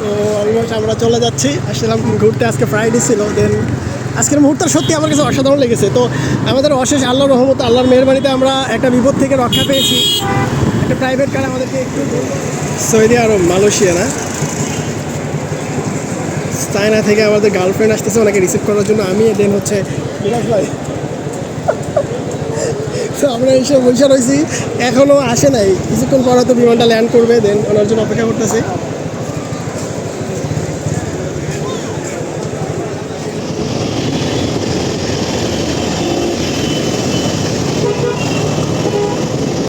তো আমরা চলে যাচ্ছি। আসলাম ঘুরতে, আজকে ফ্রাইডে ছিল দেন আজকের মুহূর্তটা সত্যি আমার কাছে অসাধারণ লেগেছে। তো আমাদের অশেষ আল্লাহ রহমত, আল্লাহর মেহরবানিতে আমরা একটা বিপদ থেকে রক্ষা পেয়েছি। একটা প্রাইভেট কার আমাদেরকে একটু সৌদি আরব, মালয়েশিয়া, না? চায়না থেকে আমাদের গার্লফ্রেন্ড আসতেছে, ওনাকে রিসিভ করার জন্য আমি দেন হচ্ছে বিকাশ ভাই। তো আমরা এসে বসে রয়েছি। এখনও আসে নাই। কিছুক্ষণ পর তো বিমানটা ল্যান্ড করবে দেন ওনার জন্য অপেক্ষা করতেছি।